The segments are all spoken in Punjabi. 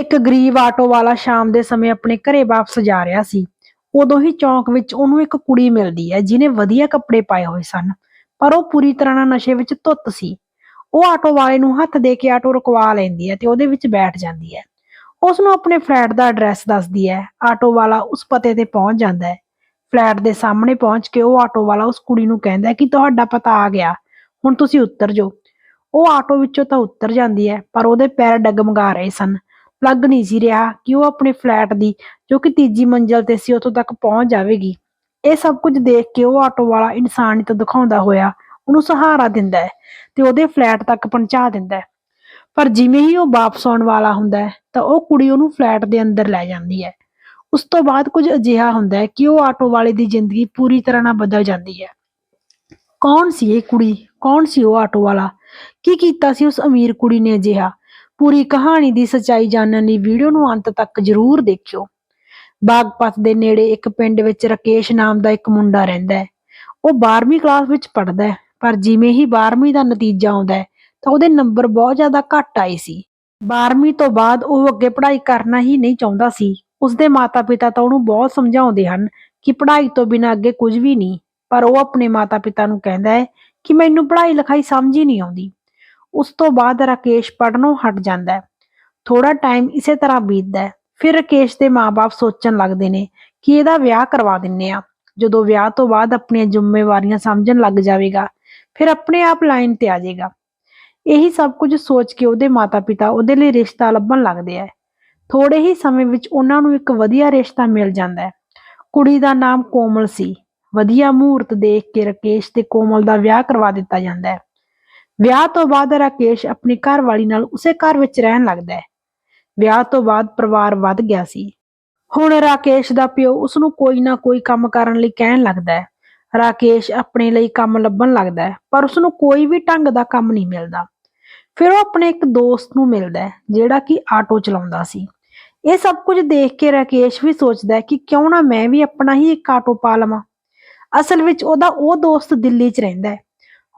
ਇੱਕ ਗਰੀਬ ਆਟੋ ਵਾਲਾ ਸ਼ਾਮ ਦੇ ਸਮੇਂ ਆਪਣੇ ਘਰੇ ਵਾਪਸ ਜਾ ਰਿਹਾ ਸੀ। ਉਦੋਂ ਹੀ ਚੌਂਕ ਵਿੱਚ ਉਹਨੂੰ ਇੱਕ ਕੁੜੀ ਮਿਲਦੀ ਹੈ, ਜਿਹਨੇ ਵਧੀਆ ਕੱਪੜੇ ਪਾਏ ਹੋਏ ਸਨ, ਪਰ ਉਹ ਪੂਰੀ ਤਰ੍ਹਾਂ ਨਾਲ ਨਸ਼ੇ ਵਿੱਚ ਧੁੱਤ ਸੀ। ਉਹ ਆਟੋ ਵਾਲੇ ਨੂੰ ਹੱਥ ਦੇ ਕੇ ਆਟੋ ਰੁਕਵਾ ਲੈਂਦੀ ਹੈ ਤੇ ਉਹਦੇ ਵਿੱਚ ਬੈਠ ਜਾਂਦੀ ਹੈ। ਉਸ ਨੂੰ ਆਪਣੇ ਫਲੈਟ ਦਾ ਐਡਰੈਸ ਦੱਸਦੀ ਹੈ। ਆਟੋ ਵਾਲਾ ਉਸ ਪਤੇ ਤੇ ਪਹੁੰਚ ਜਾਂਦਾ ਹੈ। ਫਲੈਟ ਦੇ ਸਾਹਮਣੇ ਪਹੁੰਚ ਕੇ ਉਹ ਆਟੋ ਵਾਲਾ ਉਸ ਕੁੜੀ ਨੂੰ ਕਹਿੰਦਾ ਕਿ ਤੁਹਾਡਾ ਪਤਾ ਆ ਗਿਆ, ਹੁਣ ਤੁਸੀਂ ਉੱਤਰ ਜਾਓ। ਉਹ ਆਟੋ ਵਿੱਚੋਂ ਤਾਂ ਉੱਤਰ ਜਾਂਦੀ ਹੈ, ਪਰ ਉਹਦੇ ਪੈਰ ਡਗਮਗਾ ਰਹੇ ਸਨ। ਲੱਗ ਨਹੀਂ ਸੀ ਰਿਹਾ ਕਿ ਉਹ ਆਪਣੇ ਫਲੈਟ ਦੀ, ਜੋ ਕਿ ਤੀਜੀ ਮੰਜ਼ਲ ਤੇ ਸੀ, ਉੱਥੋਂ ਤੱਕ ਪਹੁੰਚ ਜਾਵੇਗੀ। ਇਹ ਸਭ ਕੁਝ ਦੇਖ ਕੇ ਉਹ ਆਟੋ ਵਾਲਾ ਇਨਸਾਨੀਅਤ ਦਿਖਾਉਂਦਾ ਹੋਇਆ ਉਹਨੂੰ ਸਹਾਰਾ ਦਿੰਦਾ ਹੈ ਤੇ ਉਹਦੇ ਫਲੈਟ ਤੱਕ ਪਹੁੰਚਾ ਦਿੰਦਾ ਹੈ। ਪਰ ਜਿਵੇਂ ਹੀ ਉਹ ਵਾਪਸ ਆਉਣ ਵਾਲਾ ਹੁੰਦਾ ਹੈ, ਤਾਂ ਉਹ ਕੁੜੀ ਉਹਨੂੰ ਫਲੈਟ ਦੇ ਅੰਦਰ ਲੈ ਜਾਂਦੀ ਹੈ। ਉਸ ਤੋਂ ਬਾਅਦ ਕੁਝ ਅਜਿਹਾ ਹੁੰਦਾ ਹੈ ਕਿ ਉਹ ਆਟੋ ਵਾਲੇ ਦੀ ਜ਼ਿੰਦਗੀ ਪੂਰੀ ਤਰ੍ਹਾਂ ਨਾਲ ਬਦਲ ਜਾਂਦੀ ਹੈ। ਕੌਣ ਸੀ ਇਹ ਕੁੜੀ? ਕੌਣ ਸੀ ਉਹ ਆਟੋ ਵਾਲਾ? ਕੀ ਕੀਤਾ ਸੀ ਉਸ ਅਮੀਰ ਕੁੜੀ ਨੇ ਅਜਿਹਾ? ਪੂਰੀ ਕਹਾਣੀ ਦੀ ਸੱਚਾਈ ਜਾਣਨ ਲਈ ਵੀਡੀਓ ਨੂੰ ਅੰਤ ਤੱਕ ਜ਼ਰੂਰ ਦੇਖਿਓ। ਬਾਗਪਤ ਦੇ ਨੇੜੇ ਇੱਕ ਪਿੰਡ ਵਿੱਚ ਰਕੇਸ਼ ਨਾਮ ਦਾ ਇੱਕ ਮੁੰਡਾ ਰਹਿੰਦਾ ਹੈ। ਉਹ 12ਵੀਂ ਕਲਾਸ ਵਿੱਚ ਪੜ੍ਹਦਾ ਹੈ, ਪਰ ਜਿਵੇਂ ਹੀ 12ਵੀਂ ਦਾ ਨਤੀਜਾ ਆਉਂਦਾ ਹੈ, ਤਾਂ ਉਹਦੇ ਨੰਬਰ ਬਹੁਤ ਜ਼ਿਆਦਾ ਘੱਟ ਆਏ ਸੀ। 12ਵੀਂ ਤੋਂ ਬਾਅਦ ਉਹ ਅੱਗੇ ਪੜ੍ਹਾਈ ਕਰਨਾ ਹੀ ਨਹੀਂ ਚਾਹੁੰਦਾ ਸੀ। ਉਸਦੇ ਮਾਤਾ-ਪਿਤਾ ਤਾਂ ਉਹਨੂੰ ਬਹੁਤ ਸਮਝਾਉਂਦੇ ਹਨ ਕਿ ਪੜ੍ਹਾਈ ਤੋਂ ਬਿਨਾਂ ਅੱਗੇ ਕੁਝ ਵੀ ਨਹੀਂ, ਪਰ ਉਹ ਆਪਣੇ ਮਾਤਾ-ਪਿਤਾ ਨੂੰ ਕਹਿੰਦਾ ਹੈ ਕਿ ਮੈਨੂੰ ਪੜ੍ਹਾਈ ਲਿਖਾਈ ਸਮਝ ਹੀ ਨਹੀਂ ਆਉਂਦੀ। ਉਸ ਤੋਂ ਬਾਅਦ ਰਾਕੇਸ਼ ਪੜ੍ਹਨੋਂ ਹਟ ਜਾਂਦਾ ਹੈ। ਥੋੜਾ ਟਾਈਮ ਇਸੇ ਤਰ੍ਹਾਂ ਬੀਤਦਾ ਹੈ। ਫਿਰ ਰਾਕੇਸ਼ ਦੇ ਮਾਪੇ ਸੋਚਣ ਲੱਗਦੇ ਨੇ ਕਿ ਇਹਦਾ ਵਿਆਹ ਕਰਵਾ ਦਿੰਨੇ ਆ ਜਦੋਂ ਵਿਆਹ ਤੋਂ ਬਾਅਦ ਆਪਣੀਆਂ ਜ਼ਿੰਮੇਵਾਰੀਆਂ ਸਮਝਣ ਲੱਗ ਜਾਵੇਗਾ, ਫਿਰ ਆਪਣੇ ਆਪ ਲਾਈਨ ਤੇ ਆ ਜਾਏਗਾ। ਇਹੀ ਸਭ ਕੁਝ ਸੋਚ ਕੇ ਉਹਦੇ ਮਾਤਾ-ਪਿਤਾ ਉਹਦੇ ਲਈ ਰਿਸ਼ਤਾ ਲੱਭਣ ਲੱਗਦੇ ਆ ਥੋੜੇ ਹੀ ਸਮੇਂ ਵਿੱਚ ਉਹਨਾਂ ਨੂੰ ਇੱਕ ਵਧੀਆ ਰਿਸ਼ਤਾ ਮਿਲ ਜਾਂਦਾ ਹੈ। ਕੁੜੀ ਦਾ ਨਾਮ ਕੋਮਲ ਸੀ। ਵਧੀਆ ਮਹੂਰਤ ਦੇਖ ਕੇ ਰਾਕੇਸ਼ ਤੇ ਕੋਮਲ ਦਾ ਵਿਆਹ ਕਰਵਾ ਦਿੱਤਾ ਜਾਂਦਾ ਹੈ। ਵਿਆਹ ਤੋਂ ਬਾਅਦ ਰਾਕੇਸ਼ ਆਪਣੀ ਘਰਵਾਲੀ ਨਾਲ ਉਸੇ ਘਰ ਵਿੱਚ ਰਹਿਣ ਲੱਗਦਾ ਹੈ। ਵਿਆਹ ਤੋਂ ਬਾਅਦ ਪਰਿਵਾਰ ਵੱਧ ਗਿਆ ਸੀ। ਹੁਣ ਰਾਕੇਸ਼ ਦਾ ਪਿਓ ਉਸ ਨੂੰ ਕੋਈ ਨਾ ਕੋਈ ਕੰਮ ਕਰਨ ਲਈ ਕਹਿਣ ਲੱਗਦਾ ਹੈ। ਰਾਕੇਸ਼ ਆਪਣੇ ਲਈ ਕੰਮ ਲੱਭਣ ਲੱਗਦਾ ਹੈ, ਪਰ ਉਸ ਨੂੰ ਕੋਈ ਵੀ ਢੰਗ ਦਾ ਕੰਮ ਨਹੀਂ ਮਿਲਦਾ। ਫਿਰ ਉਹ ਆਪਣੇ ਇੱਕ ਦੋਸਤ ਨੂੰ ਮਿਲਦਾ ਹੈ, ਜਿਹੜਾ ਕਿ ਆਟੋ ਚਲਾਉਂਦਾ ਸੀ। ਇਹ ਸਭ ਕੁਝ ਦੇਖ ਕੇ ਰਾਕੇਸ਼ ਵੀ ਸੋਚਦਾ ਹੈ ਕਿ ਕਿਉਂ ਨਾ ਮੈਂ ਵੀ ਆਪਣਾ ਹੀ ਇੱਕ ਆਟੋ ਪਾ ਲਵਾਂ। ਅਸਲ ਵਿੱਚ ਉਹਦਾ ਉਹ ਦੋਸਤ ਦਿੱਲੀ 'ਚ ਰਹਿੰਦਾ ਹੈ।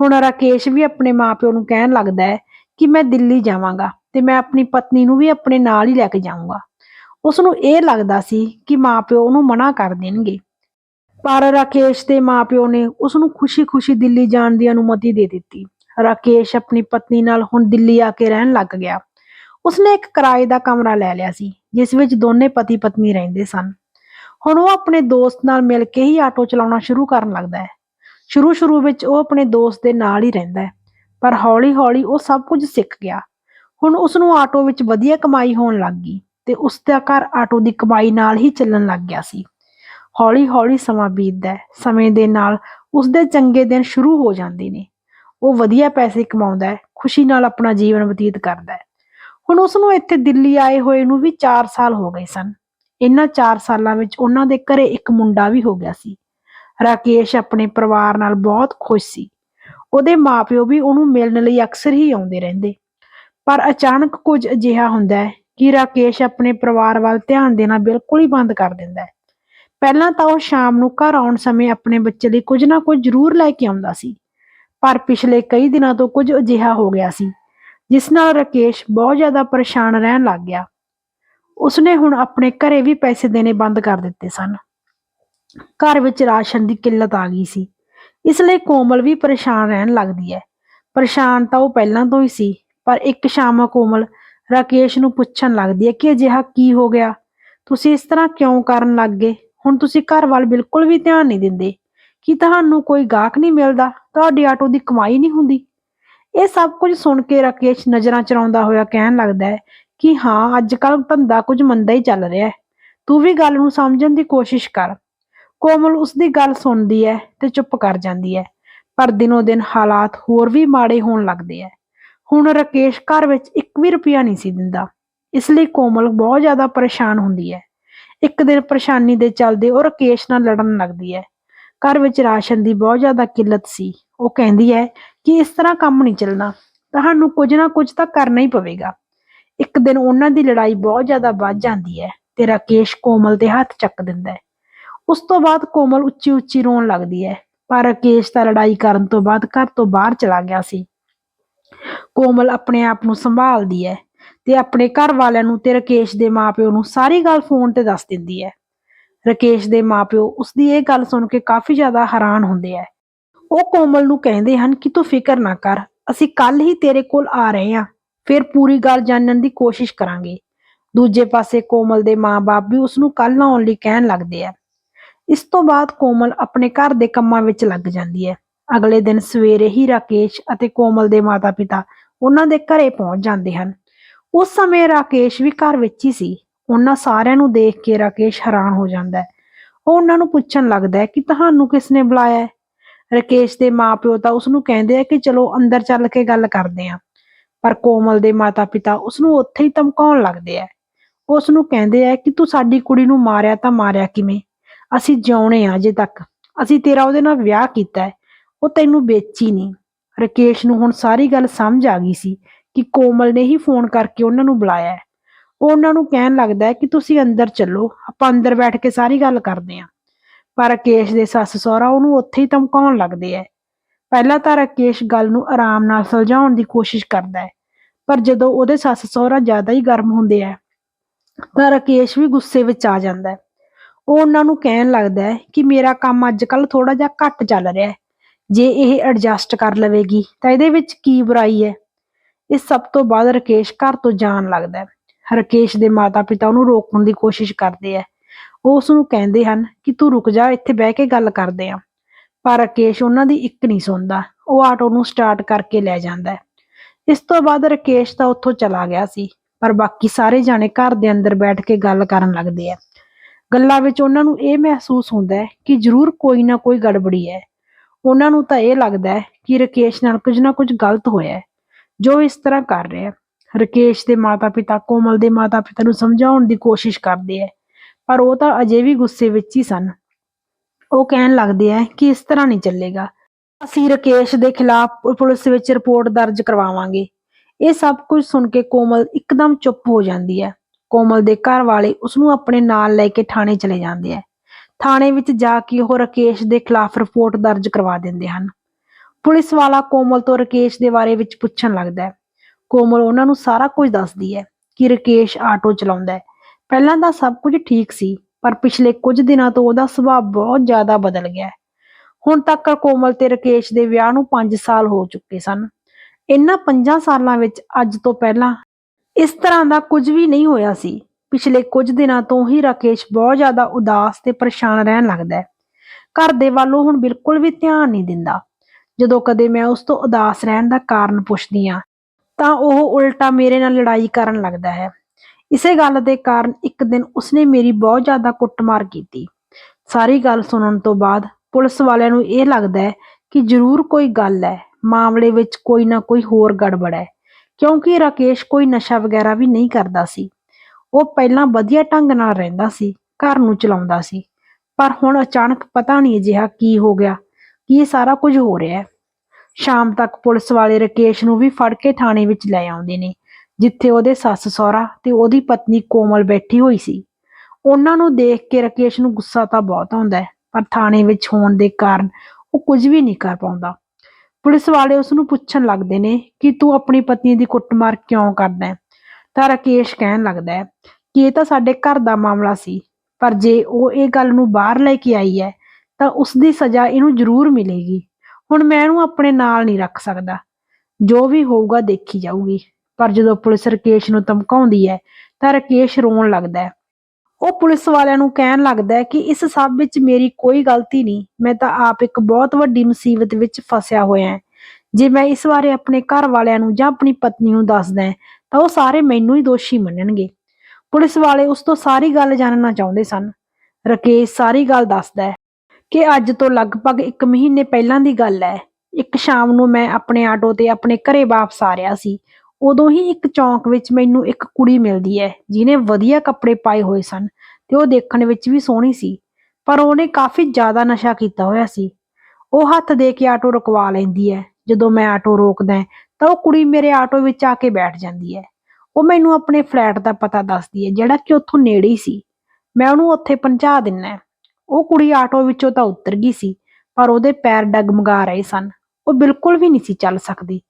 ਹੁਣ ਰਾਕੇਸ਼ ਵੀ ਆਪਣੇ ਮਾਪਿਓ ਨੂੰ ਕਹਿਣ ਲੱਗਦਾ ਹੈ ਕਿ ਮੈਂ ਦਿੱਲੀ ਜਾਵਾਂਗਾ ਤੇ ਮੈਂ ਆਪਣੀ ਪਤਨੀ ਨੂੰ ਵੀ ਆਪਣੇ ਨਾਲ ਹੀ ਲੈ ਕੇ ਜਾਊਂਗਾ। ਉਸ ਨੂੰ ਇਹ ਲੱਗਦਾ ਸੀ ਕਿ ਮਾਪਿਓ ਉਹਨੂੰ ਮਨਾ ਕਰ ਦੇਣਗੇ। ਪਰ ਰਾਕੇਸ਼ ਦੇ ਮਾਪਿਓ ਨੇ ਉਸ ਨੂੰ ਖੁਸ਼ੀ-ਖੁਸ਼ੀ ਦਿੱਲੀ ਜਾਣ ਦੀ ਅਨੁਮਤੀ ਦੇ ਦਿੱਤੀ। ਰਾਕੇਸ਼ ਆਪਣੀ ਪਤਨੀ ਨਾਲ ਹੁਣ ਦਿੱਲੀ ਆ ਕੇ ਰਹਿਣ ਲੱਗ ਗਿਆ। ਉਸਨੇ ਇੱਕ ਕਿਰਾਏ ਦਾ ਕਮਰਾ ਲੈ ਲਿਆ ਸੀ, ਜਿਸ ਵਿੱਚ ਦੋਨੇ ਪਤੀ ਪਤਨੀ ਰਹਿੰਦੇ ਸਨ। ਹੁਣ ਉਹ ਆਪਣੇ ਦੋਸਤ ਨਾਲ ਮਿਲ ਕੇ ਹੀ ਆਟੋ ਚਲਾਉਣਾ ਸ਼ੁਰੂ ਕਰਨ ਲੱਗਦਾ ਹੈ। ਸ਼ੁਰੂ ਸ਼ੁਰੂ ਵਿੱਚ ਉਹ ਆਪਣੇ ਦੋਸਤ ਦੇ ਨਾਲ ਹੀ ਰਹਿੰਦਾ ਹੈ, ਪਰ ਹੌਲੀ-ਹੌਲੀ ਉਹ ਸਭ ਕੁਝ ਸਿੱਖ ਗਿਆ। ਹੁਣ ਉਸ ਨੂੰ ਆਟੋ ਵਿੱਚ ਵਧੀਆ ਕਮਾਈ ਹੋਣ ਲੱਗ ਗਈ ਤੇ ਉਸ ਦਾ ਘਰ ਆਟੋ ਦੀ ਕਮਾਈ ਨਾਲ ਹੀ ਚੱਲਣ ਲੱਗ ਗਿਆ ਸੀ। ਹੌਲੀ-ਹੌਲੀ ਸਮਾਂ ਬੀਤਦਾ ਹੈ, ਸਮੇਂ ਦੇ ਨਾਲ ਉਸ ਦੇ ਚੰਗੇ ਦਿਨ ਸ਼ੁਰੂ ਹੋ ਜਾਂਦੇ ਨੇ। ਉਹ ਵਧੀਆ ਪੈਸੇ ਕਮਾਉਂਦਾ ਹੈ, ਖੁਸ਼ੀ ਨਾਲ ਆਪਣਾ ਜੀਵਨ ਬਤੀਤ ਕਰਦਾ ਹੈ। ਹੁਣ ਉਸ ਨੂੰ ਇੱਥੇ ਦਿੱਲੀ ਆਏ ਹੋਏ ਨੂੰ ਵੀ 4 ਸਾਲ ਹੋ ਗਏ ਸਨ। ਇਹਨਾਂ 4 ਸਾਲਾਂ ਵਿੱਚ ਉਹਨਾਂ ਦੇ ਘਰੇ ਇੱਕ ਮੁੰਡਾ ਵੀ ਹੋ ਗਿਆ ਸੀ। ਰਾਕੇਸ਼ ਆਪਣੇ ਪਰਿਵਾਰ ਨਾਲ ਬਹੁਤ ਖੁਸ਼ ਸੀ। ਉਹਦੇ ਮਾਪਿਓ ਵੀ ਉਹਨੂੰ ਮਿਲਣ ਲਈ ਅਕਸਰ ਹੀ ਆਉਂਦੇ ਰਹਿੰਦੇ। ਪਰ ਅਚਾਨਕ ਕੁਝ ਅਜਿਹਾ ਹੁੰਦਾ ਹੈ ਕਿ ਰਾਕੇਸ਼ ਆਪਣੇ ਪਰਿਵਾਰ ਵੱਲ ਧਿਆਨ ਦੇਣਾ ਬਿਲਕੁਲ ਹੀ ਬੰਦ ਕਰ ਦਿੰਦਾ ਹੈ। ਪਹਿਲਾਂ ਤਾਂ ਉਹ ਸ਼ਾਮ ਨੂੰ ਘਰ ਆਉਣ ਸਮੇਂ ਆਪਣੇ ਬੱਚੇ ਲਈ ਕੁਝ ਨਾ ਕੁਝ ਜ਼ਰੂਰ ਲੈ ਕੇ ਆਉਂਦਾ ਸੀ। ਪਰ ਪਿਛਲੇ ਕਈ ਦਿਨਾਂ ਤੋਂ ਕੁਝ ਅਜਿਹਾ ਹੋ ਗਿਆ ਸੀ, ਜਿਸ ਨਾਲ ਰਾਕੇਸ਼ ਬਹੁਤ ਜ਼ਿਆਦਾ ਪਰੇਸ਼ਾਨ ਰਹਿਣ ਲੱਗ ਗਿਆ। ਉਸਨੇ ਹੁਣ ਆਪਣੇ ਘਰੇ ਵੀ ਪੈਸੇ ਦੇਣੇ ਬੰਦ ਕਰ ਦਿੱਤੇ ਸਨ। ਘਰ ਵਿੱਚ ਰਾਸ਼ਨ ਦੀ ਕਿੱਲਤ ਆ ਗਈ ਸੀ। ਇਸ ਲਈ ਕੋਮਲ ਵੀ ਪਰੇਸ਼ਾਨ ਰਹਿਣ ਲੱਗਦੀ ਹੈ। ਪਰੇਸ਼ਾਨ ਤਾਂ ਉਹ ਪਹਿਲਾਂ ਤੋਂ ਹੀ ਸੀ, ਪਰ ਇੱਕ ਸ਼ਾਮ ਕੋਮਲ ਰਾਕੇਸ਼ ਨੂੰ ਪੁੱਛਣ ਲੱਗਦੀ ਹੈ ਕਿ ਅਜਿਹਾ ਕੀ ਹੋ ਗਿਆ? ਤੁਸੀਂ ਇਸ ਤਰ੍ਹਾਂ ਕਿਉਂ ਕਰਨ ਲੱਗ ਗਏ? ਹੁਣ ਤੁਸੀਂ ਘਰ ਵੱਲ ਬਿਲਕੁਲ ਵੀ ਧਿਆਨ ਨਹੀਂ ਦਿੰਦੇ। ਕੀ ਤੁਹਾਨੂੰ ਕੋਈ ਗਾਹਕ ਨਹੀਂ ਮਿਲਦਾ? ਤੁਹਾਡੀ ਆਟੋ ਦੀ ਕਮਾਈ ਨਹੀਂ ਹੁੰਦੀ? ਇਹ ਸਭ ਕੁਝ ਸੁਣ ਕੇ ਰਾਕੇਸ਼ ਨਜ਼ਰਾਂ ਚਰਾਉਂਦਾ ਹੋਇਆ ਕਹਿਣ ਲੱਗਦਾ ਹੈ ਕਿ ਹਾਂ ਅੱਜ ਕੱਲ ਧੰਦਾ ਕੁਝ ਮੰਦਾ ਹੀ ਚੱਲ ਰਿਹਾ ਹੈ। ਤੂੰ ਵੀ ਗੱਲ ਨੂੰ ਸਮਝਣ ਦੀ ਕੋਸ਼ਿਸ਼ ਕਰ। ਕੋਮਲ ਉਸ ਦੀ ਗੱਲ ਸੁਣਦੀ ਹੈ ਤੇ ਚੁੱਪ ਕਰ ਜਾਂਦੀ ਹੈ ਪਰ ਦਿਨੋ ਦਿਨ ਹਾਲਾਤ ਹੋਰ ਵੀ ਮਾੜੇ ਹੋਣ ਲੱਗਦੇ ਹੈ ਹੁਣ ਰਾਕੇਸ਼ ਘਰ ਵਿੱਚ ਇੱਕ ਵੀ ਰੁਪਿਆ ਨਹੀਂ ਸੀ ਦਿੰਦਾ। ਇਸ ਲਈ ਕੋਮਲ ਬਹੁਤ ਜ਼ਿਆਦਾ ਪਰੇਸ਼ਾਨ ਹੁੰਦੀ ਹੈ ਇੱਕ ਦਿਨ ਪਰੇਸ਼ਾਨੀ ਦੇ ਚੱਲਦੇ ਉਹ ਰਾਕੇਸ਼ ਨਾਲ ਲੜਨ ਲੱਗਦੀ ਹੈ ਘਰ ਵਿੱਚ ਰਾਸ਼ਨ ਦੀ ਬਹੁਤ ਜ਼ਿਆਦਾ ਕਿੱਲਤ ਸੀ। ਉਹ ਕਹਿੰਦੀ ਹੈ ਕਿ ਇਸ ਤਰ੍ਹਾਂ ਕੰਮ ਨਹੀਂ ਚੱਲਣਾ। ਤੁਹਾਨੂੰ ਕੁਝ ਨਾ ਕੁਝ ਤਾਂ ਕਰਨਾ ਹੀ ਪਵੇਗਾ। ਇੱਕ ਦਿਨ ਉਹਨਾਂ ਦੀ ਲੜਾਈ ਬਹੁਤ ਜ਼ਿਆਦਾ ਵੱਧ ਜਾਂਦੀ ਹੈ ਤੇ ਰਾਕੇਸ਼ ਕੋਮਲ ਦੇ ਹੱਥ ਚੱਕ ਦਿੰਦਾ ਹੈ ਉਸ ਤੋਂ ਬਾਅਦ ਕੋਮਲ ਉੱਚੀ ਉੱਚੀ ਰੋਣ ਲੱਗਦੀ ਹੈ। ਪਰ ਰਾਕੇਸ਼ ਤਾਂ ਲੜਾਈ ਕਰਨ ਤੋਂ ਬਾਅਦ ਘਰ ਤੋਂ ਬਾਹਰ ਚਲਾ ਗਿਆ ਸੀ। ਕੋਮਲ ਆਪਣੇ ਆਪ ਨੂੰ ਸੰਭਾਲਦੀ ਹੈ ਤੇ ਆਪਣੇ ਘਰ ਵਾਲਿਆਂ ਨੂੰ ਤੇ ਰਕੇਸ਼ ਦੇ ਮਾਪਿਓ ਨੂੰ ਸਾਰੀ ਗੱਲ ਫੋਨ ਤੇ ਦੱਸ ਦਿੰਦੀ ਹੈ। ਰਕੇਸ਼ ਦੇ ਮਾਪਿਓ ਉਸ ਦੀ ਇਹ ਗੱਲ ਸੁਣ ਕੇ ਕਾਫੀ ਜ਼ਿਆਦਾ ਹੈਰਾਨ ਹੁੰਦੇ ਆ ਉਹ ਕੋਮਲ ਨੂੰ ਕਹਿੰਦੇ ਹਨ ਕਿ ਤੂੰ ਫਿਕਰ ਨਾ ਕਰ, ਅਸੀਂ ਕੱਲ ਹੀ ਤੇਰੇ ਕੋਲ ਆ ਰਹੇ ਹਾਂ, ਫਿਰ ਪੂਰੀ ਗੱਲ ਜਾਣਨ ਦੀ ਕੋਸ਼ਿਸ਼ ਕਰਾਂਗੇ। ਦੂਜੇ ਪਾਸੇ ਕੋਮਲ ਦੇ ਮਾਪੇ ਵੀ ਉਸ ਨੂੰ ਕੱਲ ਆਉਣ ਲਈ ਕਹਿਣ ਲੱਗਦੇ ਆ ਇਸ ਤੋਂ ਬਾਅਦ ਕੋਮਲ ਆਪਣੇ ਘਰ ਦੇ ਕੰਮਾਂ ਵਿੱਚ ਲੱਗ ਜਾਂਦੀ ਹੈ। ਅਗਲੇ ਦਿਨ ਸਵੇਰੇ ਹੀ ਰਾਕੇਸ਼ ਅਤੇ ਕੋਮਲ ਦੇ ਮਾਤਾ-ਪਿਤਾ ਉਹਨਾਂ ਦੇ ਘਰੇ ਪਹੁੰਚ ਜਾਂਦੇ ਹਨ। ਉਸ ਸਮੇਂ ਰਾਕੇਸ਼ ਵੀ ਘਰ ਵਿੱਚ ਹੀ ਸੀ। ਉਹਨਾਂ ਸਾਰਿਆਂ ਨੂੰ ਦੇਖ ਕੇ ਰਾਕੇਸ਼ ਹੈਰਾਨ ਹੋ ਜਾਂਦਾ ਹੈ। ਉਹ ਉਹਨਾਂ ਨੂੰ ਪੁੱਛਣ ਲੱਗਦਾ ਹੈ ਕਿ ਤੁਹਾਨੂੰ ਕਿਸ ਨੇ ਬੁਲਾਇਆ ਹੈ? ਰਾਕੇਸ਼ ਦੇ ਮਾਪਿਓ ਤਾਂ ਉਸ ਨੂੰ ਕਹਿੰਦੇ ਆ ਕਿ ਚਲੋ ਅੰਦਰ ਚੱਲ ਕੇ ਗੱਲ ਕਰਦੇ ਹਾਂ। ਪਰ ਕੋਮਲ ਦੇ ਮਾਤਾ-ਪਿਤਾ ਉਸ ਨੂੰ ਉੱਥੇ ਹੀ ਧਮਕਾਉਣ ਲੱਗਦੇ ਆ। ਉਸ ਨੂੰ ਕਹਿੰਦੇ ਆ ਕਿ ਤੂੰ ਸਾਡੀ ਕੁੜੀ ਨੂੰ ਮਾਰਿਆ ਤਾਂ ਮਾਰਿਆ ਕਿਵੇਂ? ਅਸੀਂ ਜਿਉਣੇ ਆ ਅਜੇ ਤੱਕ। ਅਸੀਂ ਤੇਰਾ ਉਹਦੇ ਨਾਲ ਵਿਆਹ ਕੀਤਾ ਹੈ। ਉਹ ਤੈਨੂੰ ਵੇਚੀ ਨਹੀਂ। ਰਕੇਸ਼ ਨੂੰ ਹੁਣ ਸਾਰੀ ਗੱਲ ਸਮਝ ਆ ਗਈ ਸੀ ਕਿ ਕੋਮਲ ਨੇ ਹੀ ਫੋਨ ਕਰਕੇ ਉਹਨਾਂ ਨੂੰ ਬੁਲਾਇਆ ਹੈ। ਉਹ ਉਹਨਾਂ ਨੂੰ ਕਹਿਣ ਲੱਗਦਾ ਹੈ ਕਿ ਤੁਸੀਂ ਅੰਦਰ ਚੱਲੋ। ਆਪਾਂ ਅੰਦਰ ਬੈਠ ਕੇ ਸਾਰੀ ਗੱਲ ਕਰਦੇ ਹਾਂ। ਪਰ ਰਕੇਸ਼ ਦੇ ਸੱਸ ਸਹੁਰਾ ਉਹਨੂੰ ਉੱਥੇ ਹੀ ਧਮਕਾਉਣ ਲੱਗਦੇ ਹੈ। ਪਹਿਲਾਂ ਤਾਂ ਰਕੇਸ਼ ਗੱਲ ਨੂੰ ਆਰਾਮ ਨਾਲ ਸੁਲਝਾਉਣ ਦੀ ਕੋਸ਼ਿਸ਼ ਕਰਦਾ ਹੈ। ਪਰ ਜਦੋਂ ਉਹਦੇ ਸੱਸ ਸਹੁਰਾ ਜ਼ਿਆਦਾ ਹੀ ਗਰਮ ਹੁੰਦੇ ਆ ਤਾਂ ਰਕੇਸ਼ ਵੀ ਗੁੱਸੇ ਵਿੱਚ ਆ ਜਾਂਦਾ ਹੈ। ਉਹ ਉਹਨਾਂ ਨੂੰ ਕਹਿਣ ਲੱਗਦਾ ਹੈ ਕਿ ਮੇਰਾ ਕੰਮ ਅੱਜ ਕੱਲ ਥੋੜਾ ਜਿਹਾ ਘੱਟ ਚੱਲ ਰਿਹਾ ਹੈ। ਜੇ ਇਹ ਐਡਜਸਟ ਕਰ ਲਵੇਗੀ ਤਾਂ ਇਹਦੇ ਵਿੱਚ ਕੀ ਬੁਰਾਈ ਹੈ? ਇਸ ਸਭ ਤੋਂ ਬਾਅਦ ਰਕੇਸ਼ ਘਰ ਤੋਂ ਜਾਣ ਲੱਗਦਾ ਹੈ। ਰਕੇਸ਼ ਦੇ ਮਾਤਾ-ਪਿਤਾ ਉਹਨੂੰ ਰੋਕਣ ਦੀ ਕੋਸ਼ਿਸ਼ ਕਰਦੇ ਆ ਉਹ ਉਸ ਨੂੰ ਕਹਿੰਦੇ ਹਨ ਕਿ ਤੂੰ ਰੁਕ ਜਾ, ਇੱਥੇ ਬਹਿ ਕੇ ਗੱਲ ਕਰਦੇ ਆ ਪਰ ਰਕੇਸ਼ ਉਹਨਾਂ ਦੀ ਇੱਕ ਨਹੀਂ ਸੁਣਦਾ। ਉਹ ਆਟੋ ਨੂੰ ਸਟਾਰਟ ਕਰਕੇ ਲੈ ਜਾਂਦਾ ਹੈ। ਇਸ ਤੋਂ ਬਾਅਦ ਰਕੇਸ਼ ਤਾਂ ਉੱਥੋਂ ਚਲਾ ਗਿਆ ਸੀ, ਪਰ ਬਾਕੀ ਸਾਰੇ ਜਾਣੇ ਘਰ ਦੇ ਅੰਦਰ ਬੈਠ ਕੇ ਗੱਲ ਕਰਨ ਲੱਗਦੇ ਆ ਗੱਲਾਂ ਵਿੱਚ ਉਹਨਾਂ ਨੂੰ ਇਹ ਮਹਿਸੂਸ ਹੁੰਦਾ ਹੈ ਕਿ ਜ਼ਰੂਰ ਕੋਈ ਨਾ ਕੋਈ ਗੜਬੜੀ ਹੈ। ਉਹਨਾਂ ਨੂੰ ਤਾਂ ਇਹ ਲੱਗਦਾ ਹੈ ਕਿ ਰਕੇਸ਼ ਨਾਲ ਕੁਝ ਨਾ ਕੁਝ ਗਲਤ ਹੋਇਆ ਹੈ। ਜੋ ਇਸ ਤਰ੍ਹਾਂ ਕਰ ਰਿਹਾ ਹੈ। ਰਕੇਸ਼ ਦੇ ਮਾਤਾ-ਪਿਤਾ ਕੋਮਲ ਦੇ ਮਾਤਾ-ਪਿਤਾ ਨੂੰ ਸਮਝਾਉਣ ਦੀ ਕੋਸ਼ਿਸ਼ ਕਰਦੇ ਹੈ, ਪਰ ਉਹ ਤਾਂ ਅਜੇ ਵੀ ਗੁੱਸੇ ਵਿੱਚ ਹੀ ਸਨ। ਉਹ ਕਹਿਣ ਲੱਗਦੇ ਹੈ ਕਿ ਇਸ ਤਰ੍ਹਾਂ ਨਹੀਂ ਚੱਲੇਗਾ। ਅਸੀਂ ਰਕੇਸ਼ ਦੇ ਖਿਲਾਫ ਪੁਲਿਸ ਵਿੱਚ ਰਿਪੋਰਟ ਦਰਜ ਕਰਵਾਵਾਂਗੇ। ਇਹ ਸਭ ਕੁਝ ਸੁਣ ਕੇ ਕੋਮਲ ਇੱਕਦਮ ਚੁੱਪ ਹੋ ਜਾਂਦੀ ਹੈ। ਕੋਮਲ ਦੇ ਘਰ ਵਾਲੇ ਉਸ ਨੂੰ ਆਪਣੇ ਨਾਲ ਲੈ ਕੇ ਥਾਣੇ ਚਲੇ ਜਾਂਦੇ ਆ। ਥਾਣੇ ਵਿੱਚ ਜਾ ਕੇ ਉਹ ਰਕੇਸ਼ ਦੇ ਖਿਲਾਫ ਰਿਪੋਰਟ ਦਰਜ ਕਰਵਾ ਦਿੰਦੇ ਹਨ। ਪੁਲਿਸ ਵਾਲਾ ਕੋਮਲ ਤੋਂ ਰਕੇਸ਼ ਦੇ ਬਾਰੇ ਵਿੱਚ ਪੁੱਛਣ ਲੱਗਦਾ ਹੈ। ਕੋਮਲ ਉਹਨਾਂ ਨੂੰ ਸਾਰਾ ਕੁਝ ਦੱਸਦੀ ਹੈ ਕਿ ਰਕੇਸ਼ ਆਟੋ ਚਲਾਉਂਦਾ ਹੈ। ਪਹਿਲਾਂ ਤਾਂ ਸਭ ਕੁਝ ਠੀਕ ਸੀ, ਪਰ ਪਿਛਲੇ ਕੁਝ ਦਿਨਾਂ ਤੋਂ ਉਹਦਾ ਸੁਭਾਅ ਬਹੁਤ ਜ਼ਿਆਦਾ ਬਦਲ ਗਿਆ ਹੈ। ਹੁਣ ਤੱਕ ਕੋਮਲ ਤੇ ਰਕੇਸ਼ ਦੇ ਵਿਆਹ ਨੂੰ 5 ਸਾਲ ਹੋ ਚੁੱਕੇ ਸਨ। ਇਹਨਾਂ 5 ਸਾਲਾਂ ਵਿੱਚ ਅੱਜ ਤੋਂ ਪਹਿਲਾਂ ਇਸ ਤਰ੍ਹਾਂ ਦਾ ਕੁਝ ਵੀ ਨਹੀਂ ਹੋਇਆ ਸੀ। ਪਿਛਲੇ ਕੁਝ ਦਿਨਾਂ ਤੋਂ ਹੀ ਰਾਕੇਸ਼ ਬਹੁਤ ਜ਼ਿਆਦਾ ਉਦਾਸ ਤੇ ਪਰੇਸ਼ਾਨ ਰਹਿਣ ਲੱਗਦਾ ਹੈ। ਘਰ ਦੇ ਵੱਲੋਂ ਹੁਣ ਬਿਲਕੁਲ ਵੀ ਧਿਆਨ ਨਹੀਂ ਦਿੰਦਾ। ਜਦੋਂ ਕਦੇ ਮੈਂ ਉਸ ਤੋਂ ਉਦਾਸ ਰਹਿਣ ਦਾ ਕਾਰਨ ਪੁੱਛਦੀ ਆ ਤਾਂ ਉਹ ਉਲਟਾ ਮੇਰੇ ਨਾਲ ਲੜਾਈ ਕਰਨ ਲੱਗਦਾ ਹੈ। ਇਸੇ ਗੱਲ ਦੇ ਕਾਰਨ ਇੱਕ ਦਿਨ ਉਸਨੇ ਮੇਰੀ ਬਹੁਤ ਜ਼ਿਆਦਾ ਕੁੱਟਮਾਰ ਕੀਤੀ। ਸਾਰੀ ਗੱਲ ਸੁਣਨ ਤੋਂ ਬਾਅਦ ਪੁਲਿਸ ਵਾਲਿਆਂ ਨੂੰ ਇਹ ਲੱਗਦਾ ਹੈ ਕਿ ਜ਼ਰੂਰ ਕੋਈ ਗੱਲ ਹੈ। ਮਾਮਲੇ ਵਿੱਚ ਕੋਈ ਨਾ ਕੋਈ ਹੋਰ ਗੜਬੜ ਹੈ। ਕਿਉਂਕਿ ਰਾਕੇਸ਼ ਕੋਈ ਨਸ਼ਾ ਵਗੈਰਾ ਵੀ ਨਹੀਂ ਕਰਦਾ ਸੀ। ਉਹ ਪਹਿਲਾਂ ਵਧੀਆ ਢੰਗ ਨਾਲ ਰਹਿੰਦਾ ਸੀ, ਘਰ ਨੂੰ ਚਲਾਉਂਦਾ ਸੀ। ਪਰ ਹੁਣ ਅਚਾਨਕ ਪਤਾ ਨਹੀਂ ਅਜਿਹਾ ਕੀ ਹੋ ਗਿਆ, ਕੀ ਇਹ ਸਾਰਾ ਕੁਝ ਹੋ ਰਿਹਾ ਹੈ। ਸ਼ਾਮ ਤੱਕ ਪੁਲਿਸ ਵਾਲੇ ਰਾਕੇਸ਼ ਨੂੰ ਵੀ ਫੜ ਕੇ ਥਾਣੇ ਵਿੱਚ ਲੈ ਆਉਂਦੇ ਨੇ, ਜਿੱਥੇ ਉਹਦੇ ਸੱਸ ਸਹੁਰਾ ਤੇ ਉਹਦੀ ਪਤਨੀ ਕੋਮਲ ਬੈਠੀ ਹੋਈ ਸੀ। ਉਹਨਾਂ ਨੂੰ ਦੇਖ ਕੇ ਰਾਕੇਸ਼ ਨੂੰ ਗੁੱਸਾ ਤਾਂ ਬਹੁਤ ਆਉਂਦਾ ਹੈ, ਪਰ ਥਾਣੇ ਵਿੱਚ ਹੋਣ ਦੇ ਕਾਰਨ ਉਹ ਕੁਝ ਵੀ ਨਹੀਂ ਕਰ ਪਾਉਂਦਾ। ਪੁਲਿਸ ਵਾਲੇ ਉਸ ਨੂੰ ਪੁੱਛਣ ਲੱਗਦੇ ਨੇ ਕਿ ਤੂੰ ਆਪਣੀ ਪਤਨੀ ਦੀ ਕੁੱਟਮਾਰ ਕਿਉਂ ਕਰਦਾ ਹੈ? ਤਾਂ ਰਾਕੇਸ਼ ਕਹਿਣ ਲੱਗਦਾ ਹੈ ਕਿ ਇਹ ਤਾਂ ਸਾਡੇ ਘਰ ਦਾ ਮਾਮਲਾ ਸੀ, ਪਰ ਜੇ ਉਹ ਇਹ ਗੱਲ ਨੂੰ ਬਾਹਰ ਲੈ ਕੇ ਆਈ ਹੈ, ਤਾਂ ਉਸ ਦੀ ਸਜ਼ਾ ਇਹਨੂੰ ਜ਼ਰੂਰ ਮਿਲੇਗੀ। ਹੁਣ ਮੈਂ ਇਹਨੂੰ ਆਪਣੇ ਨਾਲ ਨਹੀਂ ਰੱਖ ਸਕਦਾ। ਜੋ ਵੀ ਹੋਊਗਾ ਦੇਖੀ ਜਾਊਗੀ। ਪਰ ਜਦੋਂ ਪੁਲਿਸ ਰਕੇਸ਼ ਨੂੰ ਧਮਕਾਉਂਦੀ ਹੈ, ਤਾਂ ਰਕੇਸ਼ ਰੋਣ ਲੱਗਦਾ ਹੈ। ਉਹ ਪੁਲਿਸ ਵਾਲਿਆਂ ਨੂੰ ਕਹਿਣ ਲੱਗਦਾ ਹੈ ਕਿ ਇਸ ਸਭ ਵਿੱਚ ਮੇਰੀ ਕੋਈ ਗਲਤੀ ਨਹੀਂ। ਮੈਂ ਤਾਂ ਆਪ ਇੱਕ ਬਹੁਤ ਵੱਡੀ ਮੁਸੀਬਤ ਵਿੱਚ ਫਸਿਆ ਹੋਇਆ ਹਾਂ। ਜੇ ਮੈਂ ਇਸ ਬਾਰੇ ਆਪਣੇ ਘਰ ਵਾਲਿਆਂ ਨੂੰ ਜਾਂ ਆਪਣੀ ਪਤਨੀ ਨੂੰ ਦੱਸਦਾ ਤਾਂ ਉਹ ਸਾਰੇ ਮੈਨੂੰ ਹੀ ਦੋਸ਼ੀ ਮੰਨਣਗੇ। ਪੁਲਿਸ ਵਾਲੇ ਉਸ ਤੋਂ ਸਾਰੀ ਗੱਲ ਜਾਣਨਾ ਚਾਹੁੰਦੇ ਸਨ। ਰਕੇਸ਼ ਸਾਰੀ ਗੱਲ ਦੱਸਦਾ ਹੈ ਕਿ ਅੱਜ ਤੋਂ ਲਗਭਗ 1 ਮਹੀਨੇ ਪਹਿਲਾਂ ਦੀ ਗੱਲ ਹੈ। ਇੱਕ ਸ਼ਾਮ ਨੂੰ ਮੈਂ ਆਪਣੇ ਆਟੋ ਤੇ ਆਪਣੇ ਘਰੇ ਵਾਪਸ ਆ ਰਿਹਾ ਸੀ। ਉਦੋਂ ਹੀ ਇੱਕ ਚੌਂਕ ਵਿੱਚ ਮੈਨੂੰ ਇੱਕ ਕੁੜੀ ਮਿਲਦੀ ਹੈ ਜਿਹਨੇ ਵਧੀਆ ਕੱਪੜੇ ਪਾਏ ਹੋਏ ਸਨ ਤੇ ਉਹ ਦੇਖਣ ਵਿੱਚ ਵੀ ਸੋਹਣੀ ਸੀ, ਪਰ ਉਹਨੇ ਕਾਫੀ ਜ਼ਿਆਦਾ ਨਸ਼ਾ ਕੀਤਾ ਹੋਇਆ ਸੀ। ਉਹ ਹੱਥ ਦੇ ਕੇ ਆਟੋ ਰੁਕਵਾ ਲੈਂਦੀ ਹੈ ਜਦੋਂ ਮੈਂ ਆਟੋ ਰੋਕਦਾ ਤਾਂ ਉਹ ਕੁੜੀ ਮੇਰੇ ਆਟੋ ਵਿੱਚ ਆ ਕੇ ਬੈਠ ਜਾਂਦੀ ਹੈ ਉਹ ਮੈਨੂੰ ਆਪਣੇ ਫਲੈਟ ਦਾ ਪਤਾ ਦੱਸਦੀ ਹੈ ਜਿਹੜਾ ਕਿ ਉੱਥੋਂ ਨੇੜੇ ਹੀ ਸੀ। ਮੈਂ ਉਹਨੂੰ ਉੱਥੇ ਪਹੁੰਚਾ ਦਿੰਨਾ ਉਹ ਕੁੜੀ ਆਟੋ ਵਿੱਚੋਂ ਤਾਂ ਉਤਰ ਗਈ ਸੀ, ਪਰ ਉਹਦੇ ਪੈਰ ਡਗਮਗਾ ਰਹੇ ਸਨ। ਉਹ ਬਿਲਕੁਲ ਵੀ ਨਹੀਂ ਸੀ ਚੱਲ ਸਕਦੀ।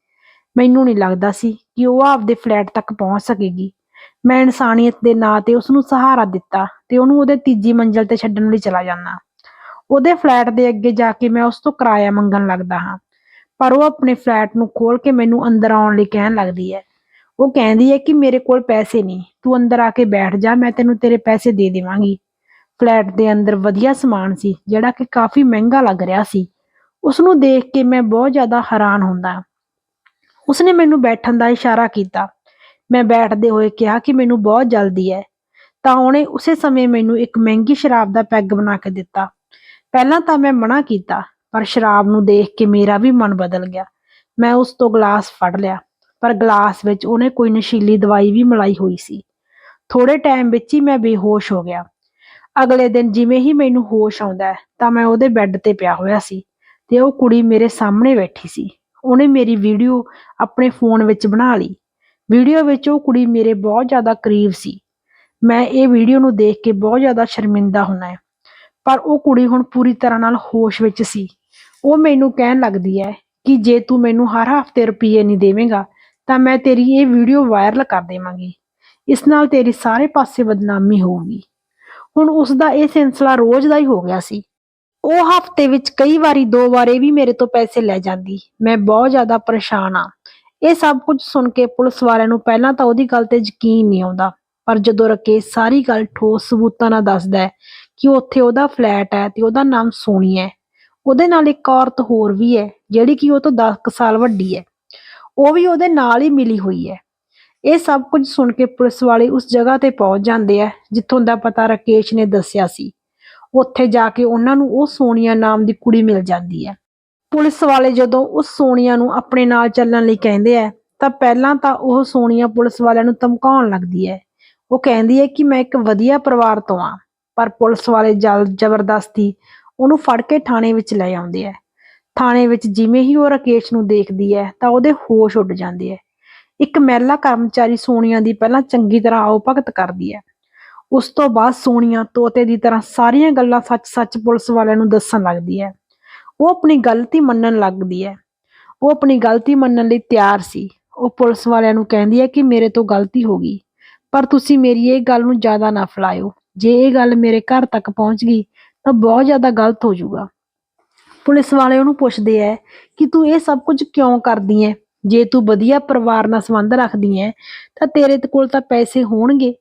ਮੈਨੂੰ ਨਹੀਂ ਲੱਗਦਾ ਸੀ ਕਿ ਉਹ ਆਪਦੇ ਫਲੈਟ ਤੱਕ ਪਹੁੰਚ ਸਕੇਗੀ। ਮੈਂ ਇਨਸਾਨੀਅਤ ਦੇ ਨਾਂ ਤੇ ਉਸ ਨੂੰ ਸਹਾਰਾ ਦਿੱਤਾ ਤੇ ਉਹਨੂੰ ਉਹਦੇ ਤੀਜੀ ਮੰਜ਼ਲ ਤੇ ਛੱਡਣ ਲਈ ਚਲਾ ਜਾਂਦਾ। ਉਹਦੇ ਫਲੈਟ ਦੇ ਅੱਗੇ ਜਾ ਕੇ ਮੈਂ ਉਸ ਤੋਂ ਕਿਰਾਇਆ ਮੰਗਣ ਲੱਗਦਾ ਹਾਂ, ਪਰ ਉਹ ਆਪਣੇ ਫਲੈਟ ਨੂੰ ਖੋਲ ਕੇ ਮੈਨੂੰ ਅੰਦਰ ਆਉਣ ਲਈ ਕਹਿਣ ਲੱਗਦੀ ਹੈ। ਉਹ ਕਹਿੰਦੀ ਹੈ ਕਿ ਮੇਰੇ ਕੋਲ ਪੈਸੇ ਨਹੀਂ, ਤੂੰ ਅੰਦਰ ਆ ਕੇ ਬੈਠ ਜਾ, ਮੈਂ ਤੈਨੂੰ ਤੇਰੇ ਪੈਸੇ ਦੇ ਦੇਵਾਂਗੀ। ਫਲੈਟ ਦੇ ਅੰਦਰ ਵਧੀਆ ਸਮਾਨ ਸੀ, ਜਿਹੜਾ ਕਿ ਕਾਫੀ ਮਹਿੰਗਾ ਲੱਗ ਰਿਹਾ ਸੀ। ਉਸ ਨੂੰ ਦੇਖ ਕੇ ਮੈਂ ਬਹੁਤ ਜ਼ਿਆਦਾ ਹੈਰਾਨ ਹੁੰਦਾ। ਉਸਨੇ ਮੈਨੂੰ ਬੈਠਣ ਦਾ ਇਸ਼ਾਰਾ ਕੀਤਾ। ਮੈਂ ਬੈਠਦੇ ਹੋਏ ਕਿਹਾ ਕਿ ਮੈਨੂੰ ਬਹੁਤ ਜਲਦੀ ਹੈ। ਤਾਂ ਉਹਨੇ ਉਸੇ ਸਮੇਂ ਮੈਨੂੰ ਇੱਕ ਮਹਿੰਗੀ ਸ਼ਰਾਬ ਦਾ ਪੈਗ ਬਣਾ ਕੇ ਦਿੱਤਾ। ਪਹਿਲਾਂ ਤਾਂ ਮੈਂ ਮਨਾ ਕੀਤਾ, ਪਰ ਸ਼ਰਾਬ ਨੂੰ ਦੇਖ ਕੇ ਮੇਰਾ ਵੀ ਮਨ ਬਦਲ ਗਿਆ। ਮੈਂ ਉਸ ਤੋਂ ਗਲਾਸ ਫੜ ਲਿਆ, ਪਰ ਗਲਾਸ ਵਿੱਚ ਉਹਨੇ ਕੋਈ ਨਸ਼ੀਲੀ ਦਵਾਈ ਵੀ ਮਿਲਾਈ ਹੋਈ ਸੀ। ਥੋੜੇ ਟਾਈਮ ਵਿੱਚ ਹੀ ਮੈਂ ਬੇਹੋਸ਼ ਹੋ ਗਿਆ। ਅਗਲੇ ਦਿਨ ਜਿਵੇਂ ਹੀ ਮੈਨੂੰ ਹੋਸ਼ ਆਉਂਦਾ ਤਾਂ ਮੈਂ ਉਹਦੇ ਬੈੱਡ ਤੇ ਪਿਆ ਹੋਇਆ ਸੀ ਤੇ ਉਹ ਕੁੜੀ ਮੇਰੇ ਸਾਹਮਣੇ ਬੈਠੀ ਸੀ। ਉਹਨੇ ਮੇਰੀ ਵੀਡੀਓ ਆਪਣੇ ਫੋਨ ਵਿੱਚ ਬਣਾ ਲਈ। ਵੀਡੀਓ ਵਿੱਚ ਉਹ ਕੁੜੀ ਮੇਰੇ ਬਹੁਤ ਜ਼ਿਆਦਾ ਕਰੀਬ ਸੀ। ਮੈਂ ਇਹ ਵੀਡੀਓ ਨੂੰ ਦੇਖ ਕੇ ਬਹੁਤ ਜ਼ਿਆਦਾ ਸ਼ਰਮਿੰਦਾ ਹੁੰਨਾ ਹੈ। ਪਰ ਉਹ ਕੁੜੀ ਹੁਣ ਪੂਰੀ ਤਰ੍ਹਾਂ ਨਾਲ ਹੋਸ਼ ਵਿੱਚ ਸੀ। ਉਹ ਮੈਨੂੰ ਕਹਿਣ ਲੱਗਦੀ ਹੈ ਕਿ ਜੇ ਤੂੰ ਮੈਨੂੰ ਹਰ ਹਫ਼ਤੇ ਰੁਪਏ ਨਹੀਂ ਦੇਵੇਂਗਾ, ਤਾਂ ਮੈਂ ਤੇਰੀ ਇਹ ਵੀਡੀਓ ਵਾਇਰਲ ਕਰ ਦੇਵਾਂਗੀ। ਇਸ ਨਾਲ ਤੇਰੀ ਸਾਰੇ ਪਾਸੇ ਬਦਨਾਮੀ ਹੋਊਗੀ। ਹੁਣ ਉਸ ਦਾ ਇਹ ਸਿਲਸਿਲਾ ਰੋਜ਼ ਦਾ ਹੀ ਹੋ ਗਿਆ ਸੀ। ਉਹ ਹਫ਼ਤੇ ਵਿੱਚ ਕਈ ਵਾਰੀ ਦੋ ਵਾਰ ਇਹ ਵੀ ਮੇਰੇ ਤੋਂ ਪੈਸੇ ਲੈ ਜਾਂਦੀ। ਮੈਂ ਬਹੁਤ ਜ਼ਿਆਦਾ ਪਰੇਸ਼ਾਨ ਹਾਂ ਇਹ ਸਭ ਕੁਝ ਸੁਣ ਕੇ ਪੁਲਿਸ ਵਾਲਿਆਂ ਨੂੰ ਪਹਿਲਾਂ ਤਾਂ ਉਹਦੀ ਗੱਲ ਤੇ ਯਕੀਨ ਨਹੀਂ ਆਉਂਦਾ। ਪਰ ਜਦੋਂ ਰਕੇਸ਼ ਸਾਰੀ ਗੱਲ ਠੋਸ ਸਬੂਤਾਂ ਨਾਲ ਦੱਸਦਾ ਹੈ ਕਿ ਉੱਥੇ ਉਹਦਾ ਫਲੈਟ ਹੈ ਤੇ ਉਹਦਾ ਨਾਮ ਸੋਨੀ ਹੈ, ਉਹਦੇ ਨਾਲ ਇੱਕ ਔਰਤ ਹੋਰ ਵੀ ਹੈ, ਜਿਹੜੀ ਕਿ ਉਹ ਤੋਂ 10 ਸਾਲ ਵੱਡੀ ਹੈ। ਉਹ ਵੀ ਉਹਦੇ ਨਾਲ ਹੀ ਮਿਲੀ ਹੋਈ ਹੈ। ਇਹ ਸਭ ਕੁਝ ਸੁਣ ਕੇ ਪੁਲਿਸ ਵਾਲੇ ਉਸ ਜਗ੍ਹਾ ਤੇ ਪਹੁੰਚ ਜਾਂਦੇ ਆ ਜਿੱਥੋਂ ਦਾ ਪਤਾ ਰਕੇਸ਼ ਨੇ ਦੱਸਿਆ ਸੀ। ਉੱਥੇ ਜਾ ਕੇ ਉਹਨਾਂ ਨੂੰ ਉਹ ਸੋਨੀਆ ਨਾਮ ਦੀ ਕੁੜੀ ਮਿਲ ਜਾਂਦੀ ਹੈ। ਪੁਲਿਸ ਵਾਲੇ ਜਦੋਂ ਉਸ ਸੋਨੀਆ ਨੂੰ ਆਪਣੇ ਨਾਲ ਚੱਲਣ ਲਈ ਕਹਿੰਦੇ ਆ, ਤਾਂ ਪਹਿਲਾਂ ਤਾਂ ਉਹ ਸੋਨੀਆ ਪੁਲਿਸ ਵਾਲਿਆਂ ਨੂੰ ਧਮਕਾਉਣ ਲੱਗਦੀ ਹੈ। ਉਹ ਕਹਿੰਦੀ ਹੈ ਕਿ ਮੈਂ ਇੱਕ ਵਧੀਆ ਪਰਿਵਾਰ ਤੋਂ ਆ ਪਰ ਪੁਲਿਸ ਵਾਲੇ ਜਲ ਜ਼ਬਰਦਸਤੀ ਉਹਨੂੰ ਫੜ ਕੇ ਥਾਣੇ ਵਿੱਚ ਲੈ ਆਉਂਦੇ ਆ। ਥਾਣੇ ਵਿੱਚ ਜਿਵੇਂ ਹੀ ਉਹ ਰਾਕੇਸ਼ ਨੂੰ ਦੇਖਦੀ ਹੈ, ਤਾਂ ਉਹਦੇ ਹੋਸ਼ ਉੱਡ ਜਾਂਦੇ ਹੈ ਇੱਕ ਮਹਿਲਾ ਕਰਮਚਾਰੀ ਸੋਨੀਆ ਦੀ ਪਹਿਲਾਂ ਚੰਗੀ ਤਰ੍ਹਾਂ ਆਓ ਭਗਤ ਕਰਦੀ ਹੈ। ਉਸ ਤੋਂ ਬਾਅਦ ਸੋਨੀਆ ਤੋਤੇ ਦੀ ਤਰ੍ਹਾਂ ਸਾਰੀਆਂ ਗੱਲਾਂ ਸੱਚ-ਸੱਚ ਪੁਲਿਸ ਵਾਲਿਆਂ ਨੂੰ ਦੱਸਣ ਲੱਗਦੀ ਹੈ। ਉਹ ਆਪਣੀ ਗਲਤੀ ਮੰਨਣ ਲੱਗਦੀ ਹੈ। ਉਹ ਆਪਣੀ ਗਲਤੀ ਮੰਨਣ ਲਈ ਤਿਆਰ ਸੀ। ਉਹ ਪੁਲਿਸ ਵਾਲਿਆਂ ਨੂੰ ਕਹਿੰਦੀ ਹੈ ਕਿ ਮੇਰੇ ਤੋਂ ਗਲਤੀ ਹੋ ਗਈ, ਪਰ ਤੁਸੀਂ ਮੇਰੀ ਇਹ ਗੱਲ ਨੂੰ ਜ਼ਿਆਦਾ ਨਾ ਫੈਲਾਇਓ। ਜੇ ਇਹ ਗੱਲ ਮੇਰੇ ਘਰ ਤੱਕ ਪਹੁੰਚ ਗਈ, ਤਾਂ ਬਹੁਤ ਜ਼ਿਆਦਾ ਗਲਤ ਹੋ ਜਾਊਗਾ। ਪੁਲਿਸ ਵਾਲੇ ਉਹਨੂੰ ਪੁੱਛਦੇ ਐ ਕਿ ਤੂੰ ਇਹ ਸਭ ਕੁਝ ਕਿਉਂ ਕਰਦੀ ਐ ਜੇ ਤੂੰ ਵਧੀਆ ਪਰਿਵਾਰ ਨਾਲ ਸੰਬੰਧ ਰੱਖਦੀ ਐ ਤਾਂ ਤੇਰੇ ਕੋਲ ਤਾਂ ਪੈਸੇ ਹੋਣਗੇ।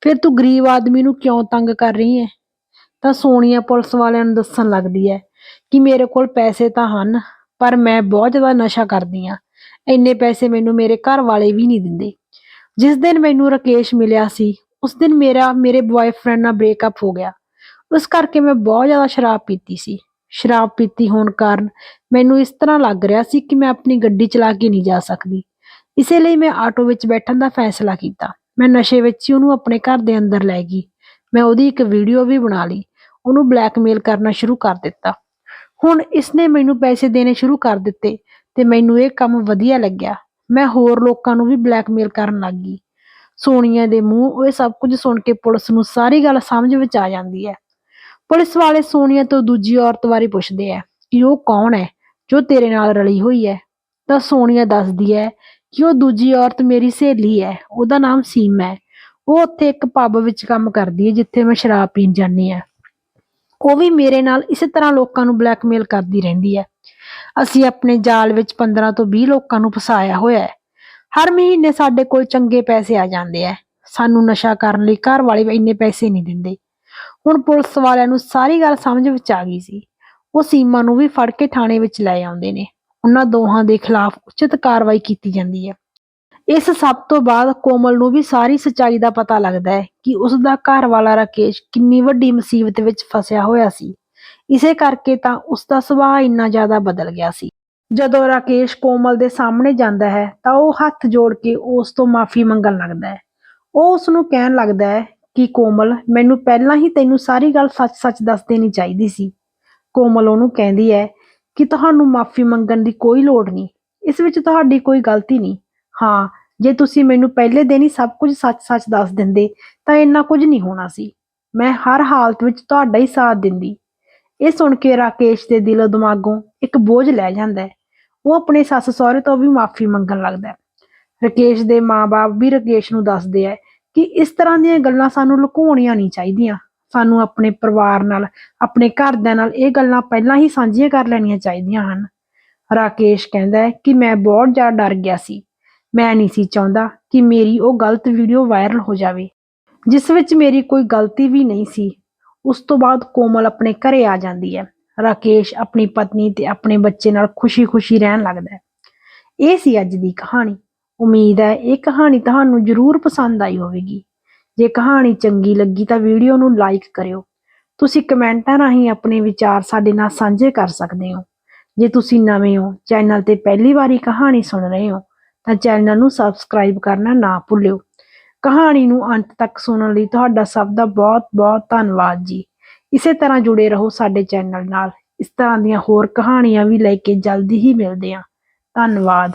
ਫਿਰ ਤੂੰ ਗਰੀਬ ਆਦਮੀ ਨੂੰ ਕਿਉਂ ਤੰਗ ਕਰ ਰਹੀ ਹੈ ਤਾਂ ਸੋਨੀਆ ਪੁਲਿਸ ਵਾਲਿਆਂ ਨੂੰ ਦੱਸਣ ਲੱਗਦੀ ਹੈ ਕਿ ਮੇਰੇ ਕੋਲ ਪੈਸੇ ਤਾਂ ਹਨ, ਪਰ ਮੈਂ ਬਹੁਤ ਜ਼ਿਆਦਾ ਨਸ਼ਾ ਕਰਦੀ ਆ। ਇੰਨੇ ਪੈਸੇ ਮੈਨੂੰ ਮੇਰੇ ਘਰ ਵਾਲੇ ਵੀ ਨਹੀਂ ਦਿੰਦੇ। ਜਿਸ ਦਿਨ ਮੈਨੂੰ ਰਕੇਸ਼ ਮਿਲਿਆ ਸੀ, ਉਸ ਦਿਨ ਮੇਰਾ, ਮੇਰੇ ਬॉयਫ੍ਰੈਂਡ ਨਾਲ ਬ੍ਰੇਕਅਪ ਹੋ ਗਿਆ। ਉਸ ਕਰਕੇ ਮੈਂ ਬਹੁਤ ਜ਼ਿਆਦਾ ਸ਼ਰਾਬ ਪੀਤੀ ਸੀ। ਸ਼ਰਾਬ ਪੀਤੀ ਹੋਣ ਕਾਰਨ ਮੈਨੂੰ ਇਸ ਤਰ੍ਹਾਂ ਲੱਗ ਰਿਹਾ ਸੀ ਕਿ ਮੈਂ ਆਪਣੀ ਗੱਡੀ ਚਲਾ ਕੇ ਨਹੀਂ ਜਾ ਸਕਦੀ। ਇਸੇ ਲਈ ਮੈਂ ਆਟੋ ਵਿੱਚ ਬੈਠਣ ਦਾ ਫੈਸਲਾ ਕੀਤਾ। ਮੈਂ ਨਸ਼ੇ ਵਿੱਚ ਹੀ ਉਹਨੂੰ ਆਪਣੇ ਘਰ ਦੇ ਅੰਦਰ ਲੈ ਗਈ। ਮੈਂ ਉਹਦੀ ਇੱਕ ਵੀਡੀਓ ਵੀ ਬਣਾ ਲਈ। ਉਹਨੂੰ ਬਲੈਕਮੇਲ ਕਰਨਾ ਸ਼ੁਰੂ ਕਰ ਦਿੱਤਾ। ਹੁਣ ਇਸਨੇ ਮੈਨੂੰ ਪੈਸੇ ਦੇਣੇ ਸ਼ੁਰੂ ਕਰ ਦਿੱਤੇ ਤੇ ਮੈਨੂੰ ਇਹ ਕੰਮ ਵਧੀਆ ਲੱਗਿਆ। ਮੈਂ ਹੋਰ ਲੋਕਾਂ ਨੂੰ ਵੀ ਬਲੈਕਮੇਲ ਕਰਨ ਲੱਗ ਗਈ। ਸੋਨੀਆ ਦੇ ਮੂੰਹ ਇਹ ਸਭ ਕੁਝ ਸੁਣ ਕੇ ਪੁਲਿਸ ਨੂੰ ਸਾਰੀ ਗੱਲ ਸਮਝ ਵਿੱਚ ਆ ਜਾਂਦੀ ਹੈ। ਪੁਲਿਸ ਵਾਲੇ ਸੋਨੀਆ ਤੋਂ ਦੂਜੀ ਔਰਤ ਬਾਰੇ ਪੁੱਛਦੇ ਆ ਕਿ ਉਹ ਕੌਣ ਹੈ ਜੋ ਤੇਰੇ ਨਾਲ ਰਲੀ ਹੋਈ ਹੈ? ਤਾਂ ਸੋਨੀਆ ਦੱਸਦੀ ਹੈ ਕਿ ਉਹ ਦੂਜੀ ਔਰਤ ਮੇਰੀ ਸਹੇਲੀ ਹੈ, ਉਹਦਾ ਨਾਮ ਸੀਮਾ ਹੈ। ਉਹ ਉੱਥੇ ਇੱਕ ਪੱਬ ਵਿੱਚ ਕੰਮ ਕਰਦੀ ਹੈ, ਜਿੱਥੇ ਮੈਂ ਸ਼ਰਾਬ ਪੀਣ ਜਾਂਦੀ ਹਾਂ। ਉਹ ਵੀ ਮੇਰੇ ਨਾਲ ਇਸੇ ਤਰ੍ਹਾਂ ਲੋਕਾਂ ਨੂੰ ਬਲੈਕਮੇਲ ਕਰਦੀ ਰਹਿੰਦੀ ਹੈ। ਅਸੀਂ ਆਪਣੇ ਜਾਲ ਵਿੱਚ 15 ਤੋਂ 20 ਲੋਕਾਂ ਨੂੰ ਫਸਾਇਆ ਹੋਇਆ ਹੈ। ਹਰ ਮਹੀਨੇ ਸਾਡੇ ਕੋਲ ਚੰਗੇ ਪੈਸੇ ਆ ਜਾਂਦੇ ਆ ਸਾਨੂੰ ਨਸ਼ਾ ਕਰਨ ਲਈ ਘਰ ਵਾਲੇ ਇੰਨੇ ਪੈਸੇ ਨਹੀਂ ਦਿੰਦੇ। ਹੁਣ ਪੁਲਿਸ ਵਾਲਿਆਂ ਨੂੰ ਸਾਰੀ ਗੱਲ ਸਮਝ ਵਿੱਚ ਆ ਗਈ ਸੀ। ਉਹ ਸੀਮਾ ਨੂੰ ਵੀ ਫੜ ਕੇ ਥਾਣੇ ਵਿੱਚ ਲੈ ਆਉਂਦੇ ਨੇ। ਉਹਨਾਂ ਦੋਹਾਂ ਦੇ ਖਿਲਾਫ ਉਚਿਤ ਕਾਰਵਾਈ ਕੀਤੀ ਜਾਂਦੀ ਹੈ। ਇਸ ਸਭ ਤੋਂ ਬਾਅਦ ਕੋਮਲ ਨੂੰ ਵੀ ਸਾਰੀ ਸੱਚਾਈ ਦਾ ਪਤਾ ਲੱਗਦਾ ਹੈ ਕਿ ਉਸਦਾ ਘਰ ਵਾਲਾ ਰਾਕੇਸ਼ ਕਿੰਨੀ ਵੱਡੀ ਮੁਸੀਬਤ ਵਿੱਚ ਫਸਿਆ ਹੋਇਆ ਸੀ। ਇਸੇ ਕਰਕੇ ਤਾਂ ਉਸਦਾ ਸੁਭਾਅ ਇੰਨਾ ਜ਼ਿਆਦਾ ਬਦਲ ਗਿਆ ਸੀ। ਜਦੋਂ ਰਾਕੇਸ਼ ਕੋਮਲ ਦੇ ਸਾਹਮਣੇ ਜਾਂਦਾ ਹੈ ਤਾਂ ਉਹ ਹੱਥ ਜੋੜ ਕੇ ਉਸ ਤੋਂ ਮਾਫੀ ਮੰਗਣ ਲੱਗਦਾ ਹੈ। ਉਹ ਉਸਨੂੰ ਕਹਿਣ ਲੱਗਦਾ ਹੈ ਕਿ ਕੋਮਲ, ਮੈਨੂੰ ਪਹਿਲਾਂ ਹੀ ਤੈਨੂੰ ਸਾਰੀ ਗੱਲ ਸੱਚ-ਸੱਚ ਦੱਸ ਦੇਣੀ ਚਾਹੀਦੀ ਸੀ। ਕੋਮਲ ਉਹਨੂੰ ਕਹਿੰਦੀ ਹੈ ਕਿ ਤੁਹਾਨੂੰ ਮਾਫੀ ਮੰਗਣ ਦੀ ਕੋਈ ਲੋੜ ਨਹੀਂ। ਇਸ ਵਿੱਚ ਤੁਹਾਡੀ ਕੋਈ ਗਲਤੀ ਨਹੀਂ। ਹਾਂ, ਜੇ ਤੁਸੀਂ ਮੈਨੂੰ ਪਹਿਲੇ ਦਿਨ ਹੀ ਸਭ ਕੁਝ ਸੱਚ-ਸੱਚ ਦੱਸ ਦਿੰਦੇ, ਤਾਂ ਇੰਨਾ ਕੁਝ ਨਹੀਂ ਹੋਣਾ ਸੀ। ਮੈਂ ਹਰ ਹਾਲਤ ਵਿੱਚ ਤੁਹਾਡਾ ਹੀ ਸਾਥ ਦਿੰਦੀ। ਇਹ ਸੁਣ ਕੇ ਰਾਕੇਸ਼ ਦੇ ਦਿਲੋਂ ਦਿਮਾਗੋਂ ਇੱਕ ਬੋਝ ਲੈ ਜਾਂਦਾ ਹੈ। ਉਹ ਆਪਣੇ ਸੱਸ ਸਹੁਰੇ ਤੋਂ ਵੀ ਮਾਫੀ ਮੰਗਣ ਲੱਗਦਾ ਹੈ। ਰਕੇਸ਼ ਦੇ ਮਾਪੇ ਵੀ ਰਾਕੇਸ਼ ਨੂੰ ਦੱਸਦੇ ਆ ਕਿ ਇਸ ਤਰ੍ਹਾਂ ਦੀਆਂ ਗੱਲਾਂ ਸਾਨੂੰ ਲੁਕਾਉਣੀਆਂ ਨਹੀਂ ਚਾਹੀਦੀਆਂ। ਸਾਨੂੰ ਆਪਣੇ ਪਰਿਵਾਰ ਨਾਲ, ਆਪਣੇ ਘਰਦਿਆਂ ਨਾਲ ਇਹ ਗੱਲਾਂ ਪਹਿਲਾਂ ਹੀ ਸਾਂਝੀਆਂ ਕਰ ਲੈਣੀਆਂ ਚਾਹੀਦੀਆਂ ਹਨ। ਰਾਕੇਸ਼ ਕਹਿੰਦਾ ਹੈ ਕਿ ਮੈਂ ਬਹੁਤ ਜ਼ਿਆਦਾ ਡਰ ਗਿਆ ਸੀ। ਮੈਂ ਨਹੀਂ ਸੀ ਚਾਹੁੰਦਾ ਕਿ ਮੇਰੀ ਉਹ ਗਲਤ ਵੀਡੀਓ ਵਾਇਰਲ ਹੋ ਜਾਵੇ, ਜਿਸ ਵਿੱਚ ਮੇਰੀ ਕੋਈ ਗਲਤੀ ਵੀ ਨਹੀਂ ਸੀ। ਉਸ ਤੋਂ ਬਾਅਦ ਕੋਮਲ ਆਪਣੇ ਘਰੇ ਆ ਜਾਂਦੀ ਹੈ। ਰਾਕੇਸ਼ ਆਪਣੀ ਪਤਨੀ ਤੇ ਆਪਣੇ ਬੱਚੇ ਨਾਲ ਖੁਸ਼ੀ-ਖੁਸ਼ੀ ਰਹਿਣ ਲੱਗਦਾ ਹੈ। ਇਹ ਸੀ ਅੱਜ ਦੀ ਕਹਾਣੀ। ਉਮੀਦ ਹੈ ਇਹ ਕਹਾਣੀ ਤੁਹਾਨੂੰ ਜ਼ਰੂਰ ਪਸੰਦ ਆਈ ਹੋਵੇਗੀ। ਜੇ ਕਹਾਣੀ ਚੰਗੀ ਲੱਗੀ ਤਾਂ ਵੀਡੀਓ ਨੂੰ ਲਾਈਕ ਕਰਿਓ। ਤੁਸੀਂ ਕਮੈਂਟਾਂ ਰਾਹੀਂ ਆਪਣੇ ਵਿਚਾਰ ਸਾਡੇ ਨਾਲ ਸਾਂਝੇ ਕਰ ਸਕਦੇ ਹੋ। ਜੇ ਤੁਸੀਂ ਨਵੇਂ ਹੋ, ਚੈਨਲ ਤੇ ਪਹਿਲੀ ਵਾਰੀ ਕਹਾਣੀ ਸੁਣ ਰਹੇ ਹੋ, ਤਾਂ ਚੈਨਲ ਨੂੰ ਸਬਸਕ੍ਰਾਈਬ ਕਰਨਾ ਨਾ ਭੁੱਲਿਓ। ਕਹਾਣੀ ਨੂੰ ਅੰਤ ਤੱਕ ਸੁਣਨ ਲਈ ਤੁਹਾਡਾ ਸਭ ਦਾ ਬਹੁਤ-ਬਹੁਤ ਧੰਨਵਾਦ ਜੀ। ਇਸੇ ਤਰ੍ਹਾਂ ਜੁੜੇ ਰਹੋ ਸਾਡੇ ਚੈਨਲ ਨਾਲ। ਇਸ ਤਰ੍ਹਾਂ ਦੀਆਂ ਹੋਰ ਕਹਾਣੀਆਂ ਵੀ ਲੈ ਕੇ ਜਲਦੀ ਹੀ ਮਿਲਦੇ ਹਾਂ। ਧੰਨਵਾਦ।